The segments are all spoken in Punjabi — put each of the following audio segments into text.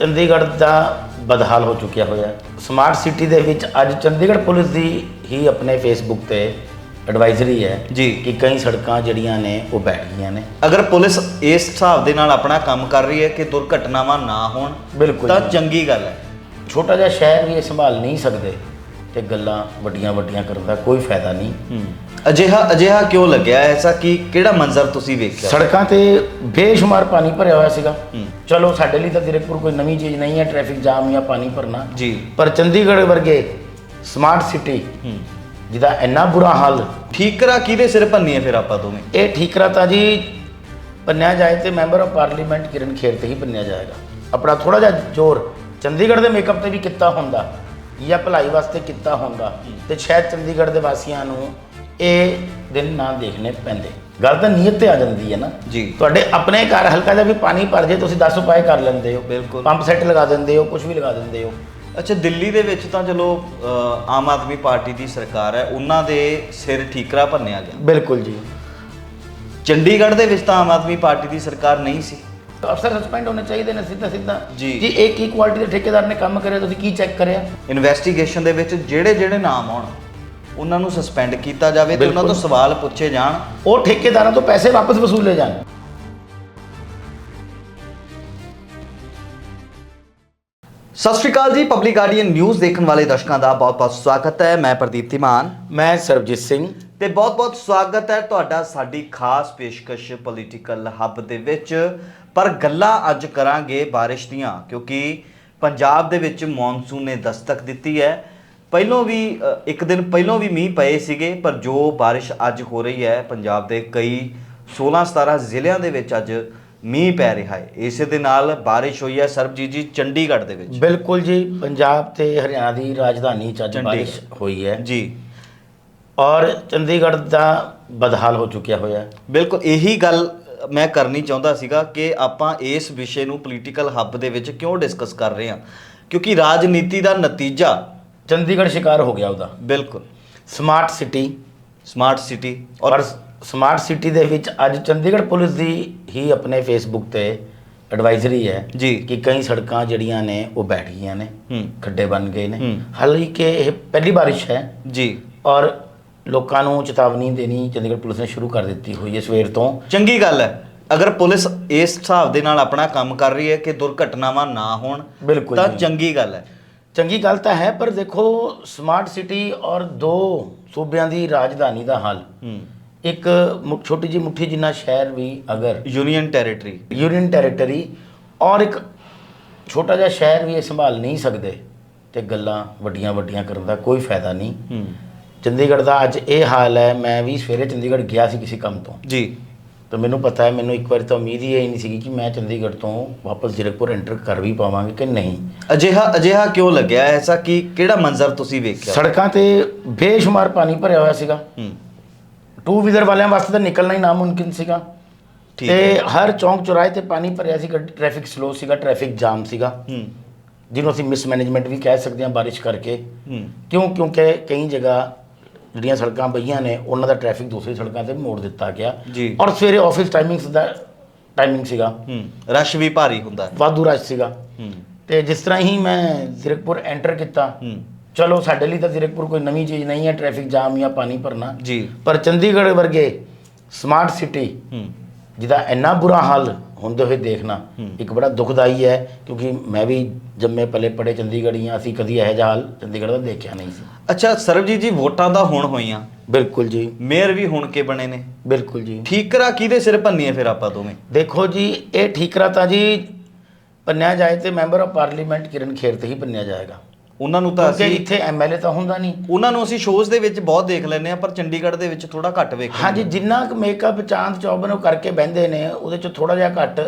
ਚੰਡੀਗੜ੍ਹ ਦਾ ਬਦਹਾਲ ਹੋ ਚੁੱਕਿਆ ਹੋਇਆ ਸਮਾਰਟ ਸਿਟੀ ਦੇ ਵਿੱਚ ਅੱਜ ਚੰਡੀਗੜ੍ਹ ਪੁਲਿਸ ਦੀ ਹੀ ਆਪਣੇ ਫੇਸਬੁੱਕ ਤੇ ਐਡਵਾਈਜ਼ਰੀ ਹੈ ਜੀ। ਕਿ ਕਈ ਸੜਕਾਂ ਜਿਹੜੀਆਂ ਨੇ ਉਹ ਬੈਠ ਗਈਆਂ ਨੇ ਅਗਰ ਪੁਲਿਸ ਇਸ ਹਿਸਾਬ ਦੇ ਨਾਲ ਆਪਣਾ ਕੰਮ ਕਰ ਰਹੀ ਹੈ ਕਿ ਦੁਰਘਟਨਾਵਾਂ ਨਾ ਹੋਣ ਬਿਲਕੁਲ ਤਾਂ ਜੀ। ਚੰਗੀ ਗੱਲ ਹੈ ਛੋਟਾ ਜਿਹਾ ਸ਼ਹਿਰ ਵੀ ਇਹ ਸੰਭਾਲ ਨਹੀਂ ਸਕਦੇ ਤੇ ਗੱਲਾਂ ਵੱਡੀਆਂ ਵੱਡੀਆਂ ਕਰਨ ਦਾ ਕੋਈ ਫਾਇਦਾ ਨਹੀਂ। ਅਜਿਹਾ ਅਜਿਹਾ ਕਿਉਂ ਲੱਗਿਆ ਐਸਾ ਕਿ ਕਿਹੜਾ ਮੰਜ਼ਰ ਤੁਸੀਂ ਵੇਖਿਆ? ਸੜਕਾਂ ਤੇ ਬੇਸ਼ੁਮਾਰ ਪਾਣੀ ਭਰਿਆ ਹੋਇਆ ਸੀਗਾ। ਹੂੰ। ਚਲੋ ਸਾਡੇ ਲਈ ਤਾਂ ਜ਼ੀਰਕਪੁਰ ਕੋਈ ਨਵੀਂ ਚੀਜ਼ ਨਹੀਂ ਹੈ ਟ੍ਰੈਫਿਕ ਜਾਮ ਜਾਂ ਪਾਣੀ ਭਰਨਾ। ਜੀ। ਪਰ ਚੰਡੀਗੜ੍ਹ ਵਰਗੇ ਸਮਾਰਟ ਸਿਟੀ ਹੂੰ। ਜਿਹਦਾ ਇੰਨਾ ਬੁਰਾ ਹਾਲ। ਠੀਕਰਾ ਕਿਹਦੇ ਸਿਰ ਭੰਨੀਏ ਫਿਰ ਆਪਾਂ ਦੋਵੇਂ? ਇਹ ਠੀਕਰਾ ਤਾਂ ਜੀ ਪੰਨਿਆ ਜਾਏ ਤੇ member of parliament Kiran Kher ਤੇ ਹੀ ਪੰਨਿਆ ਜਾਏਗਾ। ਆਪਣਾ ਥੋੜਾ ਜਿਹਾ ਜ਼ੋਰ ਚੰਡੀਗੜ੍ਹ ਦੇ ਮੇਕਅਪ ਤੇ ਵੀ ਕੀਤਾ ਹੁੰਦਾ। ਜਾਂ ਭਲਾਈ ਵਾਸਤੇ ਕੀਤਾ ਹੁੰਦਾ ਤੇ ਸ਼ਾਇਦ ਚੰਡੀਗੜ੍ਹ ਦੇ ਵਾਸੀਆਂ ਨੂੰ ਇਹ ਦਿਨ ਨਾ ਦੇਖਣੇ ਪੈਂਦੇ। ਗੱਲ ਤਾਂ ਨੀਅਤ ਤੇ ਆ ਜਾਂਦੀ ਹੈ ਨਾ। ਜੀ। ਤੁਹਾਡੇ ਆਪਣੇ ਘਰ ਹਲਕਾ ਜਿਹਾ ਵੀ ਪਾਣੀ ਭਰ ਜੇ ਤੁਸੀਂ 10 ਉਪਾਏ ਕਰ ਲੈਂਦੇ ਹੋ। ਬਿਲਕੁਲ। ਪੰਪ ਸੈੱਟ ਲਗਾ ਦਿੰਦੇ ਹੋ ਕੁਝ ਵੀ ਲਗਾ ਦਿੰਦੇ ਹੋ। ਅੱਛਾ ਦਿੱਲੀ ਦੇ ਵਿੱਚ ਤਾਂ ਚਲੋ ਆਮ ਆਦਮੀ ਪਾਰਟੀ ਦੀ ਸਰਕਾਰ ਹੈ ਉਹਨਾਂ ਦੇ ਸਿਰ ਠੀਕਰਾ ਭੰਨਿਆ ਗਿਆ। ਬਿਲਕੁਲ ਜੀ। ਚੰਡੀਗੜ੍ਹ ਦੇ ਵਿੱਚ ਤਾਂ ਆਮ ਆਦਮੀ ਪਾਰਟੀ ਦੀ ਸਰਕਾਰ ਨਹੀਂ ਸੀ। ਅਫਸਰ ਸਸਪੈਂਡ ਹੋਣੇ ਚਾਹੀਦੇ ਨੇ ਸਿੱਧਾ ਸਿੱਧਾ। ਜੀ। ਜੀ ਇੱਕ ਹੀ ਕੁਆਲਿਟੀ ਦੇ ਠੇਕੇਦਾਰ ਨੇ ਕੰਮ ਕਰਿਆ? ਤੁਸੀਂ ਕੀ ਚੈੱਕ ਕਰਿਆ? ਇਨਵੈਸਟੀਗੇਸ਼ਨ ਦੇ ਵਿੱਚ ਜਿਹੜੇ ਜਿਹੜੇ ਨਾਮ ਆਉਣ ਉਹਨਾਂ ਨੂੰ ਸਸਪੈਂਡ ਕੀਤਾ ਜਾਵੇ ਤੇ ਉਹਨਾਂ ਤੋਂ। ਸਵਾਲ ਪੁੱਛੇ ਜਾਣ। ਉਹ ਠੇਕੇਦਾਰਾਂ ਤੋਂ ਪੈਸੇ ਵਾਪਸ ਵਸੂਲੇ ਜਾਣ। ਸਤਿ ਸ਼੍ਰੀ ਅਕਾਲ ਜੀ ਪਬਲਿਕ ਗਾਰਡੀਅਨ ਨਿਊਜ਼ ਦੇਖਣ ਵਾਲੇ ਦਰਸ਼ਕਾਂ ਦਾ ਬਹੁਤ-ਬਹੁਤ ਸਵਾਗਤ ਹੈ। ਮੈਂ ਪ੍ਰਦੀਪ ਧੀਮਾਨ। ਮੈਂ ਸਰਬਜੀਤ ਸਿੰਘ। ਤੇ ਬਹੁਤ-ਬਹੁਤ ਸਵਾਗਤ ਹੈ ਤੁਹਾਡਾ ਸਾਡੀ ਖਾਸ ਪੇਸ਼ਕਸ਼ ਪੋਲੀਟੀਕਲ ਹੱਬ ਦੇ ਵਿੱਚ। ਪਰ ਗੱਲਾਂ ਅੱਜ ਕਰਾਂਗੇ ਬਾਰਿਸ਼ ਦੀਆਂ ਕਿਉਂਕਿ ਪੰਜਾਬ ਦੇ ਵਿੱਚ ਮੌਨਸੂਨ ਨੇ ਦਸਤਕ ਦਿੱਤੀ ਹੈ। ਪਹਿਲੋਂ ਵੀ ਇੱਕ ਦਿਨ ਪਹਿਲੋਂ ਵੀ ਮੀਂਹ ਪਏ ਸੀਗੇ ਪਰ ਜੋ ਬਾਰਿਸ਼ ਅੱਜ ਹੋ ਰਹੀ ਹੈ ਪੰਜਾਬ ਦੇ ਕਈ 16-17 ਜ਼ਿਲ੍ਹਿਆਂ ਦੇ ਵਿੱਚ ਅੱਜ ਮੀਂਹ ਪੈ ਰਿਹਾ ਹੈ। ਇਸੇ ਦੇ ਨਾਲ ਬਾਰਿਸ਼ ਹੋਈ ਹੈ ਸਰਬਜੀਤ ਜੀ ਚੰਡੀਗੜ੍ਹ ਦੇ ਵਿੱਚ। ਬਿਲਕੁਲ ਜੀ ਪੰਜਾਬ ਤੇ ਹਰਿਆਣਾ ਦੀ ਰਾਜਧਾਨੀ ਚ ਅੱਜ। ਬਾਰਿਸ਼ ਹੋਈ ਹੈ। ਜੀ। ਔਰ ਚੰਡੀਗੜ੍ਹ ਦਾ ਬਦਹਾਲ ਹੋ ਚੁੱਕਿਆ ਹੋਇਆ। ਬਿਲਕੁਲ ਇਹੀ ਗੱਲ ਮੈਂ ਕਰਨੀ ਚਾਹੁੰਦਾ ਸੀਗਾ ਕਿ ਆਪਾਂ ਇਸ ਵਿਸ਼ੇ ਨੂੰ ਪੋਲੀਟੀਕਲ ਹੱਬ ਦੇ ਵਿੱਚ ਕਿਉਂ ਡਿਸਕਸ ਕਰ ਰਹੇ ਹਾਂ? ਕਿਉਂਕਿ ਰਾਜਨੀਤੀ ਦਾ ਨਤੀਜਾ ਚੰਡੀਗੜ੍ਹ ਸ਼ਿਕਾਰ ਹੋ ਗਿਆ ਉਹਦਾ। ਬਿਲਕੁਲ। ਸਮਾਰਟ ਸਿਟੀ ਸਮਾਰਟ ਸਿਟੀ ਔਰ ਸਮਾਰਟ ਸਿਟੀ ਦੇ ਵਿੱਚ ਅੱਜ ਚੰਡੀਗੜ੍ਹ ਪੁਲਿਸ ਦੀ ਹੀ ਆਪਣੇ ਫੇਸਬੁੱਕ ਤੇ ਐਡਵਾਈਜ਼ਰੀ ਹੈ ਜੀ। ਕਿ ਕਈ ਸੜਕਾਂ ਜਿਹੜੀਆਂ ਨੇ ਉਹ ਬੈਠ ਗਈਆਂ ਨੇ ਹੂੰ। ਖੱਡੇ ਬਣ ਗਏ ਨੇ। ਹੂੰ। ਹਾਲਾਂਕਿ ਇਹ ਪਹਿਲੀ ਬਾਰਿਸ਼ ਹੈ ਜੀ। ਔਰ ਲੋਕਾਂ ਨੂੰ ਚੇਤਾਵਨੀ ਦੇਣੀ ਚੰਡੀਗੜ੍ਹ ਪੁਲਿਸ ਨੇ ਸ਼ੁਰੂ ਕਰ ਦਿੱਤੀ ਹੋਈ ਹੈ ਸਵੇਰ ਤੋਂ। ਚੰਗੀ ਗੱਲ ਹੈ। ਅਗਰ ਪੁਲਿਸ ਇਸ ਹਿਸਾਬ ਦੇ ਨਾਲ ਆਪਣਾ ਕੰਮ ਕਰ ਰਹੀ ਹੈ ਕਿ ਦੁਰਘਟਨਾਵਾਂ ਨਾ ਹੋਣ ਬਿਲਕੁਲ ਤਾਂ ਜੀ। ਚੰਗੀ ਗੱਲ ਹੈ। ਚੰਗੀ ਗੱਲ ਤਾਂ ਹੈ ਪਰ ਦੇਖੋ ਸਮਾਰਟ ਸਿਟੀ ਔਰ ਦੋ ਸੂਬਿਆਂ ਦੀ ਰਾਜਧਾਨੀ ਦਾ ਹਾਲ। ਹੂੰ। ਇੱਕ ਮੁ- ਛੋਟੀ ਜਿਹੀ ਮੁੱਠੀ ਜਿੰਨਾ ਸ਼ਹਿਰ ਵੀ ਅਗਰ ਯੂਨੀਅਨ ਟੈਰੀਟਰੀ ਯੂਨੀਅਨ ਟੈਰੀਟਰੀ ਔਰ ਇੱਕ ਛੋਟਾ ਜਿਹਾ ਸ਼ਹਿਰ ਵੀ ਇਹ ਸੰਭਾਲ ਨਹੀਂ ਸਕਦੇ ਤੇ ਗੱਲਾਂ ਵੱਡੀਆਂ ਵੱਡੀਆਂ ਕਰਨ ਦਾ ਕੋਈ ਫਾਇਦਾ ਨਹੀਂ। ਹੂੰ। ਚੰਡੀਗੜ੍ਹ ਦਾ ਅੱਜ ਇਹ ਹਾਲ ਹੈ ਮੈਂ ਵੀ ਸਵੇਰੇ ਚੰਡੀਗੜ੍ਹ ਗਿਆ ਸੀ ਕਿਸੇ ਕੰਮ ਤੋਂ। ਜੀ। ਤਾਂ ਮੈਨੂੰ ਪਤਾ ਹੈ ਮੈਨੂੰ ਇੱਕ ਵਾਰ ਤਾਂ ਉਮੀਦ ਹੀ ਇਹ ਨਹੀਂ ਸੀਗੀ ਕਿ ਮੈਂ ਚੰਡੀਗੜ੍ਹ ਤੋਂ ਵਾਪਸ ਜ਼ੀਰਕਪੁਰ ਐਂਟਰ ਕਰ ਵੀ ਪਾਵਾਂਗੇ ਕਿ ਨਹੀਂ। ਅਜਿਹਾ ਅਜਿਹਾ ਕਿਉਂ ਲੱਗਿਆ? ਐਸਾ ਕਿ ਕਿਹੜਾ ਮੰਜ਼ਰ ਤੁਸੀਂ ਵੇਖਿਆ? ਸੜਕਾਂ ਤੇ ਬੇਸ਼ੁਮਾਰ ਪਾਣੀ ਭਰਿਆ ਹੋਇਆ ਸੀਗਾ। ਹੂੰ। ਟੂ ਵੀਲਰ ਵਾਲਿਆਂ ਵਾਸਤੇ ਤਾਂ ਨਿਕਲਣਾ ਹੀ ਨਾਮੁਮਕਿਨ ਸੀਗਾ। ਠੀਕ ਤੇ ਹਰ ਚੌਂਕ ਚੌਰਾਹੇ ਤੇ ਪਾਣੀ ਭਰਿਆ ਸੀਗਾ ਟ੍ਰੈਫਿਕ ਸਲੋ ਸੀਗਾ ਟ੍ਰੈਫਿਕ ਜਾਮ ਸੀਗਾ। ਹੂੰ। ਜਿਹਨੂੰ ਅਸੀਂ ਮਿਸਮੈਨੇਜਮੈਂਟ ਵੀ ਕਹਿ ਸਕਦੇ ਹਾਂ ਬਾਰਿਸ਼ ਕਰਕੇ। ਹੂੰ। ਕਿਉਂ? ਕਿਉਂਕਿ ਕਈ ਜਗ੍ਹਾ ਜਿਹੜੀਆਂ ਸੜਕਾਂ ਪਈਆਂ ਨੇ ਉਹਨਾਂ ਦਾ ਟ੍ਰੈਫਿਕ ਦੂਸਰੀ ਸੜਕਾਂ ਤੇ ਮੋੜ ਦਿੱਤਾ ਗਿਆ। ਜੀ। ਔਰ ਸਵੇਰੇ ਆਫਿਸ ਟਾਈਮਿੰਗਸ ਦਾ ਟਾਈਮਿੰਗ ਸੀਗਾ। ਹੂੰ। ਰਸ਼ ਵੀ ਭਾਰੀ ਹੁੰਦਾ। ਹੈ ਵਾਧੂ ਰਸ਼ ਸੀਗਾ। ਹੂੰ। ਤੇ ਜਿਸ ਤਰ੍ਹਾਂ ਹੀ ਮੈਂ ਜ਼ੀਰਕਪੁਰ ਐਂਟਰ ਕੀਤਾ। ਹੂੰ। ਚਲੋ ਸਾਡੇ ਲਈ ਤਾਂ ਜ਼ੀਰਕਪੁਰ ਕੋਈ ਨਵੀਂ ਚੀਜ਼ ਨਹੀਂ ਹੈ ਟ੍ਰੈਫਿਕ ਜਾਮ ਜਾਂ ਪਾਣੀ ਭਰਨਾ। ਜੀ। ਪਰ ਚੰਡੀਗੜ੍ਹ ਵਰਗੇ ਸਮਾਰਟ ਸਿਟੀ ਹੂੰ। ਜਿਹਦਾ ਇੰਨਾ ਬੁਰਾ ਹਾਲ ਹੁੰਦੇ ਹੋਏ ਦੇਖਣਾ। ਇੱਕ ਬੜਾ ਦੁਖਦਾਈ ਹੈ ਕਿਉਂਕਿ ਮੈਂ ਵੀ ਜੰਮੇ ਪਲੇ ਪੜੇ ਚੰਡੀਗੜ੍ਹੀਆਂ ਅਸੀਂ ਕਦੀ ਇਹੋ ਜਿਹਾ ਹਾਲ ਚੰਡੀਗੜ੍ਹ ਦਾ ਦੇਖਿਆ ਨਹੀਂ ਸੀ। ਅੱਛਾ ਸਰਬਜੀਤ ਜੀ ਵੋਟਾਂ ਤਾਂ ਹੁਣ ਹੋਈਆਂ। ਬਿਲਕੁਲ ਜੀ। ਮੇਅਰ ਵੀ ਹੁਣ ਕੇ ਬਣੇ ਨੇ। ਬਿਲਕੁਲ ਜੀ। ਠੀਕਰਾ ਕਿਹਦੇ ਸਿਰ ਭੰਨੀਏ ਫਿਰ ਆਪਾਂ ਦੋਵੇਂ? ਦੇਖੋ ਜੀ ਇਹ ਠੀਕਰਾ ਤਾਂ ਜੀ ਪੰਨਿਆ ਜਾਏ ਤੇ member of parliament Kiran Kher ਤੇ ਹੀ ਪੰਨਿਆ ਜਾਏਗਾ। ਉਹਨਾਂ ਨੂੰ ਤਾਂ ਕਿਉਂਕਿ ਅਸੀਂ ਇੱਥੇ ਐਮਐਲਏ ਤਾਂ ਹੁੰਦਾ ਨਹੀਂ। ਉਹਨਾਂ ਨੂੰ ਅਸੀਂ ਸ਼ੋਜ਼ ਦੇ ਵਿੱਚ ਬਹੁਤ ਦੇਖ ਲੈਂਦੇ ਆ ਪਰ ਚੰਡੀਗੜ੍ਹ ਦੇ ਵਿੱਚ ਥੋੜਾ ਘੱਟ ਵੇਖਦੇ ਹਾਂਜੀ ਜਿੰਨਾ ਕੁ ਮੇਕਅਪ ਚਾਂਦ ਚੌਬਨ ਉਹ ਕਰਕੇ ਬਹਿੰਦੇ ਨੇ ਉਹਦੇ ਚ ਥੋੜਾ ਜਿਹਾ ਘੱਟ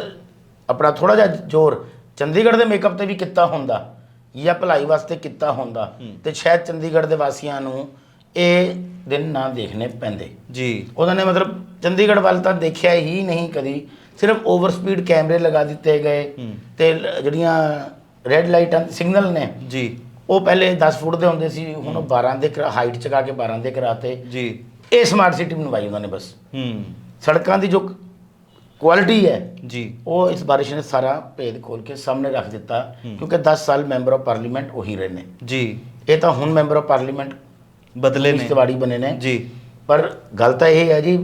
ਆਪਣਾ ਥੋੜਾ ਜਿਹਾ ਜ਼ੋਰ ਚੰਡੀਗੜ੍ਹ ਦੇ ਮੇਕਅਪ ਤੇ ਵੀ ਕੀਤਾ ਹੁੰਦਾ ਜਾਂ ਭਲਾਈ ਵਾਸਤੇ ਕੀਤਾ ਹੁੰਦਾ। ਤੇ ਸ਼ਾਇਦ ਚੰਡੀਗੜ੍ਹ ਦੇ ਵਾਸੀਆਂ ਨੂੰ ਇਹ ਦਿਨ ਨਾ ਦੇਖਣੇ ਪੈਂਦੇ। ਜੀ। ਉਹਨਾਂ ਨੇ ਮਤਲਬ ਚੰਡੀਗੜ੍ਹ ਵੱਲ ਤਾਂ ਦੇਖਿਆ ਹੀ ਨਹੀਂ ਕਦੀ ਸਿਰਫ ਓਵਰ ਸਪੀਡ ਕੈਮਰੇ ਲਗਾ ਦਿੱਤੇ ਗਏ। ਤੇ ਲ- ਜਿਹੜੀਆਂ ਰੈੱਡ ਲਾਈਟਾਂ ਸਿਗਨਲ ਨੇ ਜੀ। ਉਹ ਪਹਿਲੇ 10 ਫੁੱਟ ਦੇ ਹੁੰਦੇ ਸੀ ਹੁਣ ਉਹ 12 ਦੇ ਹਾਈਟ ਚਕਾ ਕੇ 12 ਦੇ ਕਰਾਤੇ। ਜੀ। ਇਹ ਸਮਾਰਟ ਸਿਟੀ ਬਣਵਾਈ ਉਹਨਾਂ ਨੇ ਬਸ। ਹੂੰ। ਸੜਕਾਂ ਦੀ ਜੋ ਕੁਆਲਿਟੀ ਹੈ ਜੀ। ਉਹ ਇਸ ਬਾਰਿਸ਼ ਨੇ ਸਾਰਾ ਭੇਦ ਖੋਲ ਕੇ ਸਾਹਮਣੇ ਰੱਖ ਦਿੱਤਾ ਕਿਉਂਕਿ 10 ਸਾਲ ਮੈਂਬਰ ਆਫ ਪਾਰਲੀਮੈਂਟ ਉਹੀ ਰਹੇ ਨੇ। ਜੀ। ਇਹ ਤਾਂ ਹੁਣ ਮੈਂਬਰ ਆਫ ਪਾਰਲੀਮੈਂਟ ਬਦਲੇ ਨੇ। ਤਿਵਾੜੀ ਬਣੇ ਨੇ। ਜੀ। ਪਰ ਗੱਲ ਤਾਂ ਇਹ ਹੈ ਜੀ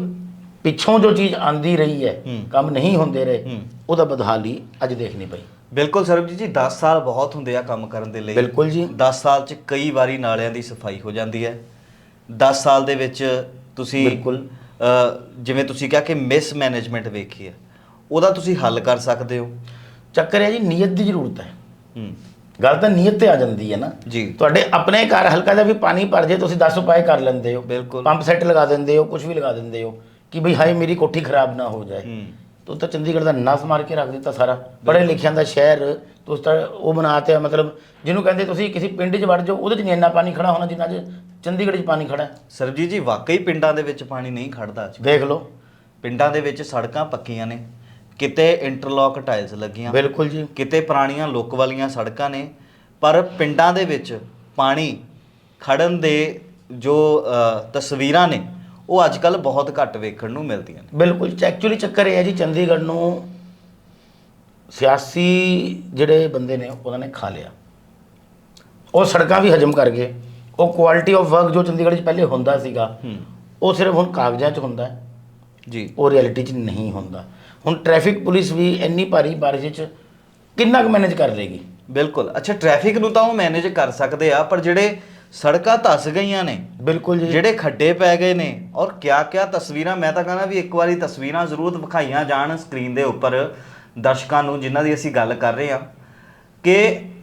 ਪਿੱਛੋਂ ਜੋ ਚੀਜ਼ ਆਂਦੀ ਰਹੀ ਹੈ। ਕੰਮ ਨਹੀਂ ਹੁੰਦੇ ਰਹੇ। ਉਹਦਾ ਬਦਹਾਲੀ ਅੱਜ ਦੇਖਣੀ ਪਈ। ਬਿਲਕੁਲ ਸਰਬਜੀਤ ਜੀ 10 ਸਾਲ ਬਹੁਤ ਹੁੰਦੇ ਆ ਕੰਮ ਕਰਨ ਦੇ ਲਈ। ਬਿਲਕੁਲ ਜੀ। 10 ਸਾਲ 'ਚ ਕਈ ਵਾਰੀ ਨਾਲਿਆਂ ਦੀ ਸਫ਼ਾਈ ਹੋ ਜਾਂਦੀ ਹੈ। 10 ਸਾਲ ਦੇ ਵਿੱਚ ਤੁਸੀਂ ਬਿਲਕੁਲ। ਜਿਵੇਂ ਤੁਸੀਂ ਕਿਹਾ ਕਿ ਮਿਸ ਮੈਨੇਜਮੈਂਟ ਵੇਖੀ ਹੈ ਉਹਦਾ ਤੁਸੀਂ ਹੱਲ ਕਰ ਸਕਦੇ ਹੋ। ਚੱਕਰ ਹੈ ਜੀ ਨੀਅਤ ਦੀ ਜ਼ਰੂਰਤ ਹੈ। ਹੂੰ। ਗੱਲ ਤਾਂ ਨੀਅਤ ਤੇ ਆ ਜਾਂਦੀ ਹੈ ਨਾ। ਜੀ। ਤੁਹਾਡੇ ਆਪਣੇ ਘਰ ਹਲਕਾ ਜਿਹਾ ਵੀ ਪਾਣੀ ਭਰ ਜੇ ਤੁਸੀਂ 10 ਉਪਾਏ ਕਰ ਲੈਂਦੇ ਹੋ। ਬਿਲਕੁਲ। ਪੰਪ ਸੈੱਟ ਲਗਾ ਦਿੰਦੇ ਹੋ ਕੁਝ ਵੀ ਲਗਾ ਦਿੰਦੇ ਹੋ ਕਿ ਭਈ ਹਾਏ ਮੇਰੀ ਕੋਠੀ ਖਰਾਬ ਨਾ ਹੋ ਜਾਏ। ਤੂੰ ਤਾਂ ਚੰਡੀਗੜ੍ਹ ਦਾ ਨਸ ਮਾਰ ਕੇ ਰੱਖ ਦਿੱਤਾ ਸਾਰਾ। ਪੜ੍ਹੇ ਲਿਖਿਆਂ ਦਾ ਸ਼ਹਿਰ ਤੁਸੀਂ ਤਾਂ ਉਹ ਬਣਾਤੇ ਮਤਲਬ ਜਿਹਨੂੰ ਕਹਿੰਦੇ ਤੁਸੀਂ ਕਿਸੇ ਪਿੰਡ 'ਚ ਵੜ ਜਾਓ ਉਹਦੇ 'ਚ ਨਹੀਂ ਇੰਨਾ ਪਾਣੀ ਖੜਾ ਹੋਣਾ ਜਿੰਨਾ 'ਚ ਚੰਡੀਗੜ੍ਹ 'ਚ ਪਾਣੀ ਖੜਾ ਹੈ। ਸਰਬਜੀਤ ਜੀ ਵਾਕਈ ਪਿੰਡਾਂ ਦੇ ਵਿੱਚ ਪਾਣੀ ਨਹੀਂ ਖੜਦਾ ਅੱਜ। ਦੇਖ ਲਓ। ਪਿੰਡਾਂ ਦੇ ਵਿੱਚ ਸੜਕਾਂ ਪੱਕੀਆਂ ਨੇ। ਕਿਤੇ ਇੰਟਰਲੌਕ ਟਾਇਲਸ ਲੱਗੀਆਂ। ਬਿਲਕੁਲ ਜੀ। ਕਿਤੇ ਪੁਰਾਣੀਆਂ ਲੁੱਕ ਵਾਲੀਆਂ ਸੜਕਾਂ ਨੇ। ਪਰ ਪਿੰਡਾਂ ਦੇ ਵਿੱਚ ਪਾਣੀ ਖੜਨ ਦੇ ਜੋ ਅ, ਤਸਵੀਰਾਂ ਨੇ ਉਹ ਅੱਜ ਕੱਲ ਬਹੁਤ ਘੱਟ ਵੇਖਣ ਨੂੰ ਮਿਲਦੀਆਂ ਨੇ। ਬਿਲਕੁਲ ਐਕਚੁਅਲੀ ਚੱਕਰ ਇਹ ਹੈ ਜੀ ਚੰਡੀਗੜ੍ਹ ਨੂੰ ਸਿਆਸੀ ਜਿਹੜੇ ਬੰਦੇ ਨੇ ਉਹਨਾਂ ਨੇ ਖਾ ਲਿਆ। ਉਹ ਸੜਕਾਂ ਵੀ ਹਜਮ ਕਰ ਗਏ। ਉਹ ਕੁਆਲਿਟੀ ਆਫ ਵਰਕ ਜੋ ਚੰਡੀਗੜ੍ਹ 'ਚ ਪਹਿਲੇ ਹੁੰਦਾ ਸੀਗਾ ਉਹ ਸਿਰਫ ਹੁਣ ਕਾਗਜ਼ਾਂ 'ਚ ਹੁੰਦਾ ਜੀ। ਉਹ ਰਿਐਲਿਟੀ 'ਚ ਨਹੀਂ ਹੁੰਦਾ। ਹੁਣ ਟ੍ਰੈਫਿਕ ਪੁਲਿਸ ਵੀ ਇੰਨੀ ਭਾਰੀ ਬਾਰਿਸ਼ 'ਚ ਕਿੰਨਾ ਕੁ ਮੈਨੇਜ ਕਰ ਲੇਗੀ ਬਿਲਕੁਲ। ਅੱਛਾ ਟ੍ਰੈਫਿਕ ਨੂੰ ਤਾਂ ਉਹ ਮੈਨੇਜ ਕਰ ਸਕਦੇ ਆ ਪਰ ਜਿਹੜੇ ਸੜਕਾਂ ਧਸ ਗਈਆਂ ਨੇ। ਬਿਲਕੁਲ ਜੀ। ਜਿਹੜੇ ਖੱਡੇ ਪੈ ਗਏ ਨੇ। ਔਰ ਕਿਆ ਕਿਆ ਤਸਵੀਰਾਂ ਮੈਂ ਤਾਂ ਕਹਿੰਦਾ ਵੀ ਇੱਕ ਵਾਰੀ ਤਸਵੀਰਾਂ ਜ਼ਰੂਰ ਵਿਖਾਈਆਂ ਜਾਣ ਸਕਰੀਨ ਦੇ ਉੱਪਰ ਦਰਸ਼ਕਾਂ ਨੂੰ ਜਿਨ੍ਹਾਂ ਦੀ ਅਸੀਂ ਗੱਲ ਕਰ ਰਹੇ ਹਾਂ ਕਿ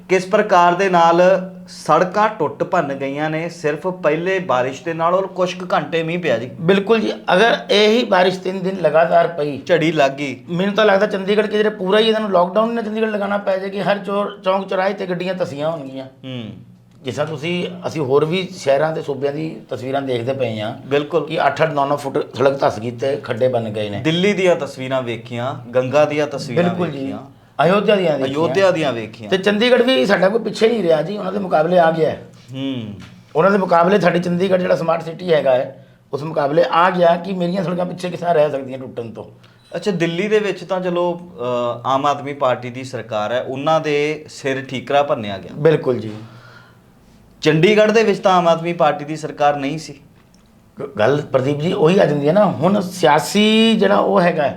ਕਿਸ ਪ੍ਰਕਾਰ ਦੇ ਨਾਲ ਸੜਕਾਂ ਟੁੱਟ ਭੰਨ ਗਈਆਂ ਨੇ। ਸਿਰਫ ਪਹਿਲੇ ਬਾਰਿਸ਼ ਦੇ ਨਾਲ ਔਰ ਕੁਝ ਕੁ ਘੰਟੇ ਮੀਂਹ ਪਿਆ ਜੀ। ਬਿਲਕੁਲ ਜੀ। ਅਗਰ ਇਹੀ ਬਾਰਿਸ਼ ਤਿੰਨ ਦਿਨ ਲਗਾਤਾਰ ਪਈ ਝੜੀ ਲੱਗ ਗਈ। ਮੈਨੂੰ ਤਾਂ ਲੱਗਦਾ ਚੰਡੀਗੜ੍ਹ ਕੇ ਜਿਹੜੇ ਪੂਰਾ ਹੀ ਇਹਨਾਂ ਨੂੰ ਲੋਕਡਾਊਨ ਨੇ ਚੰਡੀਗੜ੍ਹ ਲਗਾਉਣਾ ਪੈ ਜਾਏਗੀ। ਹਰ ਚੌਂਕ ਚੌਰਾਹੇ ਤੇ ਗੱਡੀਆਂ ਤਸੀਆਂ ਹੋਣਗੀਆਂ। ਹੂੰ। ਜਿਸ ਤਰ੍ਹਾਂ ਤੁਸੀਂ ਅਸੀਂ ਹੋਰ ਵੀ ਸ਼ਹਿਰਾਂ ਤੇ ਸੂਬਿਆਂ ਦੀ ਤਸਵੀਰਾਂ ਦੇਖਦੇ ਪਏ ਹਾਂ ਬਿਲਕੁਲ। ਕਿ 8-8 9-9 ਫੁੱਟ ਸੜਕ ਧਸ ਗਈ ਤੇ ਖੱਡੇ ਬਣ ਗਏ ਨੇ। ਦਿੱਲੀ ਦੀਆਂ ਤਸਵੀਰਾਂ ਵੇਖੀਆਂ ਗੰਗਾ ਦੀਆਂ ਤਸਵੀਰਾਂ ਬਿਲਕੁਲ ਜੀ। ਵੇਖੀਆਂ। ਅਯੋਧਿਆ ਦੀਆਂ ਦੇਖੀਆਂ। ਅਯੋਧਿਆ ਦੀਆਂ ਵੇਖੀਆਂ। ਤੇ ਚੰਡੀਗੜ੍ਹ ਵੀ ਸਾਡਾ ਕੋਈ ਪਿੱਛੇ ਨਹੀਂ ਰਿਹਾ ਜੀ ਉਹਨਾਂ ਦੇ ਮੁਕਾਬਲੇ ਆ ਗਿਆ। ਹੈ। ਉਹਨਾਂ ਦੇ ਮੁਕਾਬਲੇ ਸਾਡੀ ਚੰਡੀਗੜ੍ਹ ਜਿਹੜਾ ਸਮਾਰਟ ਸਿਟੀ ਹੈਗਾ ਹੈ ਉਸ ਮੁਕਾਬਲੇ ਆ ਗਿਆ ਕਿ ਮੇਰੀਆਂ ਸੜਕਾਂ ਪਿੱਛੇ ਕਿਸਾਂ ਰਹਿ ਸਕਦੀਆਂ ਟੁੱਟਣ ਤੋਂ। ਅੱਛਾ ਦਿੱਲੀ ਦੇ ਵਿੱਚ ਤਾਂ ਚਲੋ ਆਮ ਆਦਮੀ ਪਾਰਟੀ ਦੀ ਸਰਕਾਰ ਹੈ ਉਹਨਾਂ ਦੇ ਸਿਰ ਠੀਕਰਾ ਭੰਨਿਆ ਗਿਆ। ਬਿਲਕੁਲ ਜੀ। ਚੰਡੀਗੜ੍ਹ ਦੇ ਵਿੱਚ ਤਾਂ ਆਮ ਆਦਮੀ ਪਾਰਟੀ ਦੀ ਸਰਕਾਰ ਨਹੀਂ ਸੀ। ਗੱਲ ਪ੍ਰਦੀਪ ਜੀ ਉਹੀ ਆ ਜਾਂਦੀ ਹੈ ਨਾ ਹੁਣ ਸਿਆਸੀ ਜਿਹੜਾ ਉਹ ਹੈਗਾ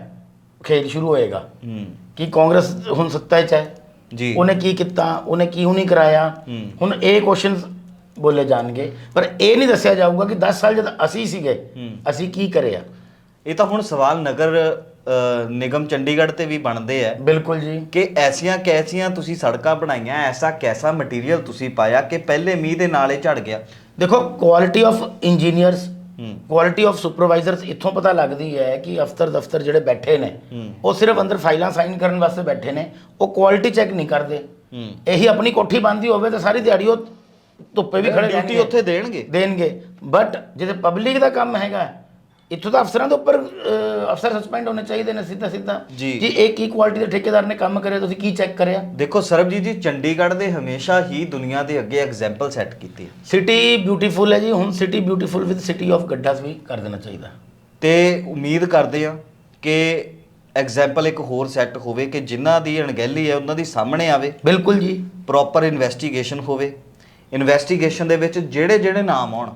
ਖੇਡ ਸ਼ੁਰੂ ਹੋਏਗਾ। ਕਿ ਕਾਂਗਰਸ ਹੁਣ ਸੱਤਾ 'ਚ ਹੈ? ਜੀ। ਉਹਨੇ ਕੀ ਕੀਤਾ? ਉਹਨੇ ਕਿਉਂ ਨਹੀਂ ਕਰਾਇਆ। ਹੁਣ ਇਹ ਕੁਐਸਚਨਸ ਬੋਲੇ ਜਾਣਗੇ। ਪਰ ਇਹ ਨਹੀਂ ਦੱਸਿਆ ਜਾਊਗਾ ਕਿ 10 ਸਾਲ ਜਦ ਅਸੀਂ ਸੀਗੇ। ਅਸੀਂ ਕੀ ਕਰਿਆ? ਇਹ ਤਾਂ ਹੁਣ ਸਵਾਲ ਨਗਰ ਨਿਗਮ ਚੰਡੀਗੜ੍ਹ ਤੇ ਵੀ ਬਣਦੇ ਆ। ਬਿਲਕੁਲ ਜੀ। ਕਿ ਐਸੀਆਂ ਕੈਸੀਆਂ ਤੁਸੀਂ ਸੜਕਾਂ ਬਣਾਈਆਂ ਐਸਾ ਕੈਸਾ ਮਟੀਰੀਅਲ ਤੁਸੀਂ ਪਾਇਆ ਕਿ ਪਹਿਲੇ ਮੀਂਹ ਦੇ ਨਾਲ ਇਹ ਝੜ ਗਿਆ। ਦੇਖੋ ਕੁਆਲਿਟੀ ਆਫ ਇੰਜੀਨੀਅਰਸ ਹੂੰ। ਕੁਆਲਿਟੀ ਆਫ ਸੁਪਰਵਾਈਜ਼ਰਸ ਇੱਥੋਂ ਪਤਾ ਲੱਗਦੀ ਹੈ ਕਿ ਅਫਸਰ ਦਫ਼ਤਰ ਜਿਹੜੇ ਬੈਠੇ ਨੇ ਹੂੰ। ਉਹ ਸਿਰਫ ਅੰਦਰ ਫਾਈਲਾਂ ਸਾਈਨ ਕਰਨ ਵਾਸਤੇ ਬੈਠੇ ਨੇ ਉਹ ਕੁਆਲਿਟੀ ਚੈੱਕ ਨਹੀਂ ਕਰਦੇ। ਹੂੰ। ਇਹੀ ਆਪਣੀ ਕੋਠੀ ਬੰਦੀ ਹੋਵੇ ਤਾਂ ਸਾਰੀ ਦਿਹਾੜੀ ਉਹ ਧੁੱਪੇ ਵੀ ਖੜੇ ਡਿਊਟੀ ਰਹਿਣਗੇ। ਉੱਥੇ ਦੇਣਗੇ। ਦੇਣਗੇ। ਬਟ ਜਿਹਦੇ ਪਬਲਿਕ ਦਾ ਕੰਮ ਹੈਗਾ ਇੱਥੋਂ ਤਾਂ ਅਫਸਰਾਂ ਦੇ ਉੱਪਰ ਅਫਸਰ ਸਸਪੈਂਡ ਹੋਣੇ ਚਾਹੀਦੇ ਨੇ ਸਿੱਧਾ ਸਿੱਧਾ। ਜੀ। ਇਹ ਕੀ ਕੁਆਲਿਟੀ ਦੇ ਠੇਕੇਦਾਰ ਨੇ ਕੰਮ ਕਰਿਆ ਤੁਸੀਂ ਕੀ ਚੈੱਕ ਕਰਿਆ? ਦੇਖੋ ਸਰਬਜੀਤ ਜੀ ਚੰਡੀਗੜ੍ਹ ਦੇ ਹਮੇਸ਼ਾ ਹੀ ਦੁਨੀਆ ਦੇ ਅੱਗੇ ਐਗਜ਼ਾਮਪਲ ਸੈੱਟ ਕੀਤੀ ਸਿਟੀ ਬਿਊਟੀਫੁਲ ਹੈ ਜੀ ਹੁਣ city beautiful with city of gardens ਵੀ ਕਰ ਦੇਣਾ ਚਾਹੀਦਾ। ਤੇ ਉਮੀਦ ਕਰਦੇ ਆ ਕਿ ਐਗਜ਼ਾਮਪਲ ਇੱਕ ਹੋਰ ਸੈੱਟ ਹੋਵੇ ਕਿ ਜਿਨ੍ਹਾਂ ਦੀ ਅਣਗਹਿਲੀ ਹੈ ਉਹਨਾਂ ਦੀ ਸਾਹਮਣੇ ਆਵੇ। ਬਿਲਕੁਲ ਜੀ। ਪ੍ਰੋਪਰ ਇਨਵੈਸਟੀਗੇਸ਼ਨ ਹੋਵੇ। ਇਨਵੈਸਟੀਗੇਸ਼ਨ ਦੇ ਵਿੱਚ ਜਿਹੜੇ ਜਿਹੜੇ ਨਾਮ ਆਉਣ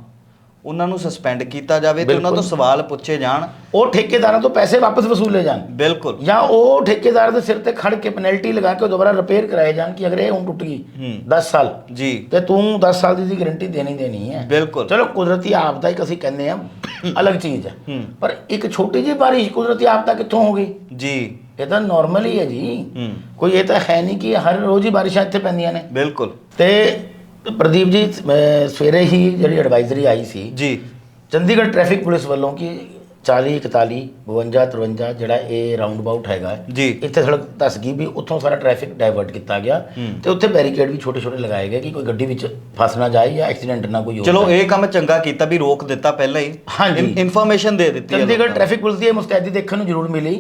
ਉਹਨਾਂ ਨੂੰ ਸਸਪੈਂਡ ਕੀਤਾ ਜਾਵੇ ਤੇ ਉਹਨਾਂ ਤੋਂ। ਸਵਾਲ ਪੁੱਛੇ ਜਾਣ। ਉਹ ਠੇਕੇਦਾਰਾਂ ਤੋਂ ਪੈਸੇ ਵਾਪਸ ਵਸੂਲੇ ਜਾਣ। ਬਿਲਕੁਲ। ਜਾਂ ਉਹ ਠੇਕੇਦਾਰ ਦੇ ਸਿਰ ਤੇ ਖੜ ਕੇ ਪੈਨਲਟੀ ਲਗਾ ਕੇ ਦੁਬਾਰਾ ਰਿਪੇਅਰ ਕਰਾਏ ਜਾਣ ਕਿ ਅਗਰ ਇਹ ਹੁਣ ਟੁੱਟ ਗਈ ਹੂੰ। 10 ਸਾਲ। ਜੀ। ਤੇ ਤੂੰ 10 ਸਾਲ ਦੀ ਗਾਰੰਟੀ ਦੇਣੀ ਦੇਣੀ ਹੈ। ਬਿਲਕੁਲ। ਚਲੋ ਕੁਦਰਤੀ ਆਪਦਾ ਇੱਕ ਅਸੀਂ ਕਹਿੰਦੇ ਆ ਅਲੱਗ ਚੀਜ਼ ਹੈ। ਪਰ ਇੱਕ ਛੋਟੀ ਜਿਹੀ ਬਾਰਿਸ਼ ਕੁਦਰਤੀ ਆਪਦਾ ਕਿੱਥੋਂ ਹੋ ਗਈ? ਜੀ। ਇਹ ਤਾਂ ਨਾਰਮਲ ਹੀ ਹੈ ਜੀ। ਕੋਈ ਇਹ ਤਾਂ ਹੈ ਨਹੀਂ ਕਿ ਹਰ ਰੋਜ਼ ਹੀ ਬਾਰਿਸ਼ਾਂ ਇੱਥੇ ਪੈਂਦੀਆਂ ਨੇ। ਬਿਲਕੁਲ। ਤੇ ਪ੍ਰਦੀਪ ਜੀ ਮੈਂ ਸਵੇਰੇ ਹੀ ਜਿਹੜੀ ਐਡਵਾਈਜ਼ਰੀ ਆਈ ਸੀ ਜੀ ਚੰਡੀਗੜ੍ਹ ਟ੍ਰੈਫਿਕ ਪੁਲਿਸ ਵੱਲੋਂ ਕਿ 40 41 52 53 ਜਿਹੜਾ ਇਹ ਰਾਉਂਡ ਅਬਾਊਟ ਹੈਗਾ ਜੀ ਇੱਥੇ ਸੜਕ ਧਸ ਗਈ ਵੀ ਉੱਥੋਂ ਸਾਰਾ ਟ੍ਰੈਫਿਕ ਡਾਇਵਰਟ ਕੀਤਾ ਗਿਆ। ਤੇ ਉੱਥੇ ਬੈਰੀਕੇਡ ਵੀ ਛੋਟੇ ਛੋਟੇ ਲਗਾਏ ਗਏ ਕਿ ਕੋਈ ਗੱਡੀ ਵਿੱਚ ਫਸ ਨਾ ਜਾਏ ਜਾਂ ਐਕਸੀਡੈਂਟ ਨਾ ਕੋਈ ਹੋ ਚਲੋ। ਇਹ ਕੰਮ ਚੰਗਾ ਕੀਤਾ ਵੀ ਰੋਕ ਦਿੱਤਾ ਪਹਿਲਾਂ ਹੀ ਹਾਂਜੀ। ਇਨਫੋਰਮੇਸ਼ਨ ਦੇ ਦਿੱਤੀ ਚੰਡੀਗੜ੍ਹ ਟ੍ਰੈਫਿਕ ਪੁਲਿਸ ਦੀ ਇਹ ਮੁਸਤੈਦੀ ਦੇਖਣ ਨੂੰ ਜ਼ਰੂਰ ਮਿਲੀ।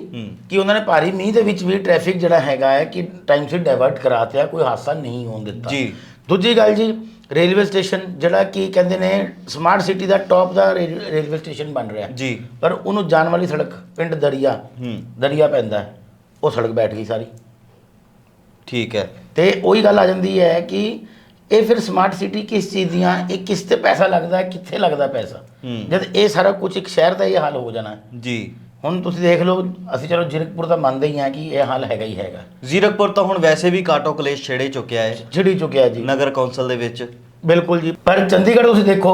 ਕਿ ਉਹਨਾਂ ਨੇ ਭਾਰੀ ਮੀਂਹ ਦੇ ਵਿੱਚ ਵੀ ਟ੍ਰੈਫਿਕ ਜਿਹੜਾ ਹੈਗਾ ਹੈ ਕਿ ਟਾਈਮ ਸਿਰ ਡਾਇਵਰਟ ਕਰਾਤਿਆ ਕੋਈ ਹਾਦਸਾ ਨਹੀਂ ਹੋਣ ਦਿੱਤਾ ਜੀ। ਦੂਜੀ ਗੱਲ ਜੀ ਰੇਲਵੇ ਸਟੇਸ਼ਨ ਜਿਹੜਾ ਕੀ ਕਹਿੰਦੇ ਨੇ ਸਮਾਰਟ ਸਿਟੀ ਦਾ ਟੌਪ ਦਾ ਰੇਲ- ਰੇਲਵੇ ਸਟੇਸ਼ਨ ਬਣ ਰਿਹਾ। ਜੀ। ਪਰ ਉਹਨੂੰ ਜਾਣ ਵਾਲੀ ਸੜਕ ਪਿੰਡ ਦਰਿਆ ਹੂੰ। ਦਰਿਆ ਪੈਂਦਾ ਹੈ, ਉਹ ਸੜਕ ਬੈਠ ਗਈ ਸਾਰੀ। ਠੀਕ ਹੈ। ਤੇ ਉਹੀ ਗੱਲ ਆ ਜਾਂਦੀ ਹੈ ਕਿ ਇਹ ਫਿਰ ਸਮਾਰਟ ਸਿਟੀ ਕਿਸ ਚੀਜ਼ ਦੀਆਂ ਇਹ ਕਿਸ ਤੇ ਪੈਸਾ ਲੱਗਦਾ ਹੈ ਕਿੱਥੇ ਲੱਗਦਾ ਪੈਸਾ? ਹੂੰ। ਜਦ ਇਹ ਸਾਰਾ ਕੁਝ ਇੱਕ ਸ਼ਹਿਰ ਦਾ ਇਹ ਹਾਲ ਹੋ ਜਾਣਾ। ਹੈ ਜੀ। ਹੁਣ ਤੁਸੀਂ ਦੇਖ ਲਓ ਅਸੀਂ ਚਲੋ ਜਿਰਕਪੁਰ ਤਾਂ ਮੰਨਦੇ ਹੀ ਹਾਂ ਕਿ ਇਹ ਹਾਲ ਹੈਗਾ ਹੀ ਹੈਗਾ। ਜ਼ੀਰਕਪੁਰ ਤਾਂ ਹੁਣ ਵੈਸੇ ਵੀ ਕਾਟੋ ਕਲੇਸ਼ ਛੇੜੇ ਚੁੱਕਿਆ ਹੈ। ਛਿੜੀ ਚੁੱਕਿਆ ਜੀ। ਨਗਰ ਕੌਂਸਲ ਦੇ ਵਿੱਚ। ਬਿਲਕੁਲ ਜੀ। ਪਰ ਚੰਡੀਗੜ੍ਹ ਤੁਸੀਂ ਦੇਖੋ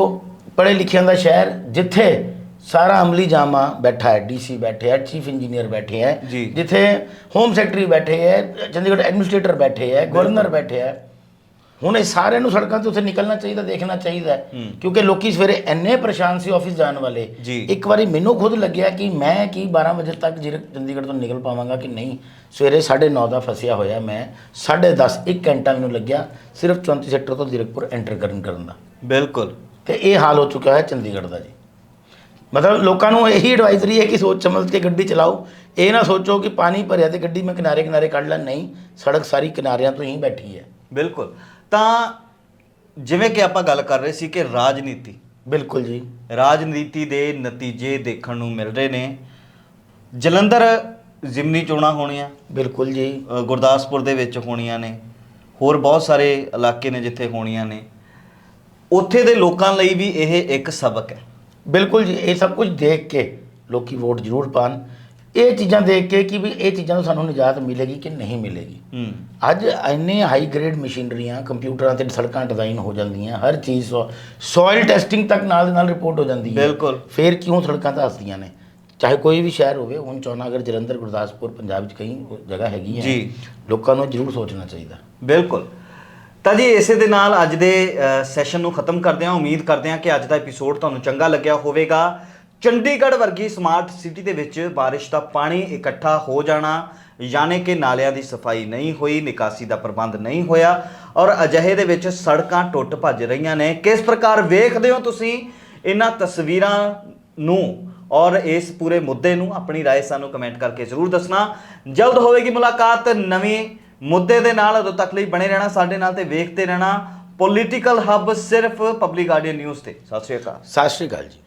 ਪੜ੍ਹੇ ਲਿਖਿਆਂ ਦਾ ਸ਼ਹਿਰ ਜਿੱਥੇ ਸਾਰਾ ਅਮਲੀ ਜਾਮਾ ਬੈਠਾ ਹੈ ਡੀਸੀ ਬੈਠੇ ਹੈ ਚੀਫ ਇੰਜੀਨੀਅਰ ਬੈਠੇ ਹੈ ਜੀ। ਜਿੱਥੇ ਹੋਮ ਸੈਕਟਰੀ ਬੈਠੇ ਹੈ ਚੰਡੀਗੜ੍ਹ ਐਡਮਿਨਿਸਟ੍ਰੇਟਰ ਬੈਠੇ ਹੈ ਗਵਰਨਰ ਬੈਠੇ ਹੈ। ਹੁਣ ਇਹ ਸਾਰਿਆਂ ਨੂੰ ਸੜਕਾਂ ਤੇ ਉੱਥੇ ਨਿਕਲਣਾ ਚਾਹੀਦਾ ਦੇਖਣਾ ਚਾਹੀਦਾ। ਕਿਉਂਕਿ ਲੋਕੀ ਸਵੇਰੇ ਇੰਨੇ ਪਰੇਸ਼ਾਨ ਸੀ ਆਫਿਸ ਜਾਣ ਵਾਲੇ। ਇੱਕ ਵਾਰੀ ਮੈਨੂੰ ਖੁਦ ਲੱਗਿਆ ਕਿ ਮੈਂ ਕੀ 12 ਵਜੇ ਤੱਕ ਚੰਡੀਗੜ੍ਹ ਤੋਂ ਨਿਕਲ ਪਾਵਾਂਗਾ ਕਿ ਨਹੀਂ। ਸਵੇਰੇ 9:30 ਦਾ ਫਸਿਆ ਹੋਇਆ ਮੈਂ। 10:30 ਇੱਕ ਘੰਟਾ ਮੈਨੂੰ ਲੱਗਿਆ ਸਿਰਫ 34 ਸੈਕਟਰ ਤੋਂ ਜ਼ੀਰਕਪੁਰ ਐਂਟਰ ਕਰਨ ਕਰਨ ਦਾ। ਬਿਲਕੁਲ। ਤੇ ਇਹ ਹਾਲ ਹੋ ਚੁੱਕਾ ਹੈ ਚੰਡੀਗੜ੍ਹ ਦਾ ਜੀ। ਮਤਲਬ ਲੋਕਾਂ ਨੂੰ ਇਹੀ ਐਡਵਾਈਜ਼ਰੀ ਹੈ ਕਿ ਸੋਚ ਸਮਝ ਕੇ ਗੱਡੀ ਚਲਾਓ। ਇਹ ਨਾ ਸੋਚੋ ਕਿ ਪਾਣੀ ਭਰਿਆ ਤੇ ਗੱਡੀ ਮੈਂ ਕਿਨਾਰੇ ਕਿਨਾਰੇ ਕੱਢ ਲਾਂ। ਨਹੀਂ ਸੜਕ ਸਾਰੀ ਕਿਨਾਰਿਆਂ ਤੋਂ ਹੀ ਬੈਠੀ ਹੈ। ਬਿਲਕੁਲ। ਤਾਂ ਜਿਵੇਂ ਕਿ ਆਪਾਂ ਗੱਲ ਕਰ ਰਹੇ ਸੀ ਕਿ ਰਾਜਨੀਤੀ। ਬਿਲਕੁਲ ਜੀ। ਰਾਜਨੀਤੀ ਦੇ ਨਤੀਜੇ ਦੇਖਣ ਨੂੰ ਮਿਲ ਰਹੇ ਨੇ। ਜਲੰਧਰ ਜ਼ਿਮਨੀ ਚੋਣਾਂ ਹੋਣੀਆਂ। ਬਿਲਕੁਲ ਜੀ। ਅ, ਗੁਰਦਾਸਪੁਰ ਦੇ ਵਿੱਚ ਹੋਣੀਆਂ ਨੇ। ਹੋਰ ਬਹੁਤ ਸਾਰੇ ਇਲਾਕੇ ਨੇ ਜਿੱਥੇ ਹੋਣੀਆਂ ਨੇ। ਉੱਥੇ ਦੇ ਲੋਕਾਂ ਲਈ ਵੀ ਇਹ ਇੱਕ ਸਬਕ ਹੈ। ਬਿਲਕੁਲ ਜੀ ਇਹ ਸਭ ਕੁਝ ਦੇਖ ਕੇ ਲੋਕੀ ਵੋਟ ਜ਼ਰੂਰ ਪਾਣ ਇਹ ਚੀਜ਼ਾਂ ਦੇਖ ਕੇ ਕਿ ਵੀ ਇਹ ਚੀਜ਼ਾਂ ਤੋਂ ਸਾਨੂੰ ਨਿਜਾਤ ਮਿਲੇਗੀ ਕਿ ਨਹੀਂ ਮਿਲੇਗੀ। ਹੂੰ। ਅੱਜ ਇੰਨੇ ਹਾਈ ਗ੍ਰੇਡ ਮਸ਼ੀਨਰੀਆਂ ਕੰਪਿਊਟਰਾਂ ਤੇ ਸੜਕਾਂ ਡਿਜ਼ਾਈਨ ਹੋ ਜਾਂਦੀਆਂ ਹਰ ਚੀਜ਼ ਸੋਇਲ ਟੈਸਟਿੰਗ ਤੱਕ ਨਾਲ ਦੇ ਨਾਲ ਰਿਪੋਰਟ ਹੋ ਜਾਂਦੀ ਹੈ। ਬਿਲਕੁਲ। ਫਿਰ ਕਿਉਂ ਸੜਕਾਂ ਤਾਂ ਹੱਸਦੀਆਂ ਨੇ? ਚਾਹੇ ਕੋਈ ਵੀ ਸ਼ਹਿਰ ਹੋਵੇ ਹੁਣ ਚੌਨਾਗਰ ਜਲੰਧਰ ਗੁਰਦਾਸਪੁਰ ਪੰਜਾਬ ਵਿੱਚ ਕਈ ਜਗ੍ਹਾ ਹੈਗੀ ਹੈ ਜੀ। ਲੋਕਾਂ ਨੂੰ ਜ਼ਰੂਰ ਸੋਚਣਾ ਚਾਹੀਦਾ। ਬਿਲਕੁਲ। ਤਾਂ ਜੀ ਇਸੇ ਦੇ ਨਾਲ ਅੱਜ ਦੇ ਸੈਸ਼ਨ ਨੂੰ ਖਤਮ ਕਰਦੇ ਹਾਂ। ਉਮੀਦ ਕਰਦੇ ਹਾਂ ਕਿ ਅੱਜ ਦਾ ਐਪੀਸੋਡ ਤੁਹਾਨੂੰ ਚੰਗਾ ਲੱਗਿਆ ਹੋਵੇਗਾ। ਚੰਡੀਗੜ੍ਹ ਵਰਗੀ ਸਮਾਰਟ ਸਿਟੀ ਦੇ ਵਿੱਚ ਬਾਰਿਸ਼ ਦਾ ਪਾਣੀ ਇਕੱਠਾ ਹੋ ਜਾਣਾ ਯਾਨੀ ਕਿ ਨਾਲਿਆਂ ਦੀ ਸਫਾਈ ਨਹੀਂ ਹੋਈ ਨਿਕਾਸੀ ਦਾ ਪ੍ਰਬੰਧ ਨਹੀਂ ਹੋਇਆ ਔਰ ਅਜਿਹੇ ਦੇ ਵਿੱਚ ਸੜਕਾਂ ਟੁੱਟ ਭੱਜ ਰਹੀਆਂ ਨੇ ਕਿਸ ਪ੍ਰਕਾਰ ਵੇਖਦੇ ਹੋ ਤੁਸੀਂ ਇਹਨਾਂ ਤਸਵੀਰਾਂ ਨੂੰ ਔਰ ਇਸ ਪੂਰੇ ਮੁੱਦੇ ਨੂੰ ਆਪਣੀ رائے ਸਾਨੂੰ ਕਮੈਂਟ ਕਰਕੇ ਜ਼ਰੂਰ ਦੱਸਣਾ ਜਲਦ ਹੋਵੇਗੀ ਮੁਲਾਕਾਤ ਨਵੇਂ ਮੁੱਦੇ ਦੇ ਨਾਲ ਉਦੋਂ ਤੱਕ ਲਈ ਬਣੇ ਰਹਿਣਾ ਸਾਡੇ ਨਾਲ ਤੇ ਵੇਖਦੇ ਰਹਿਣਾ ਪੋਲੀਟੀਕਲ ਹੱਬ ਸਿਰਫ ਪਬਲਿਕ ਗਾਰਡੀਅਨ ਨਿਊਜ਼ ਤੇ ਸਤਿ ਸ਼੍ਰੀ ਅਕਾਲ ਸਤਿ ਸ਼੍ਰੀ ਅਕਾਲ ਜੀ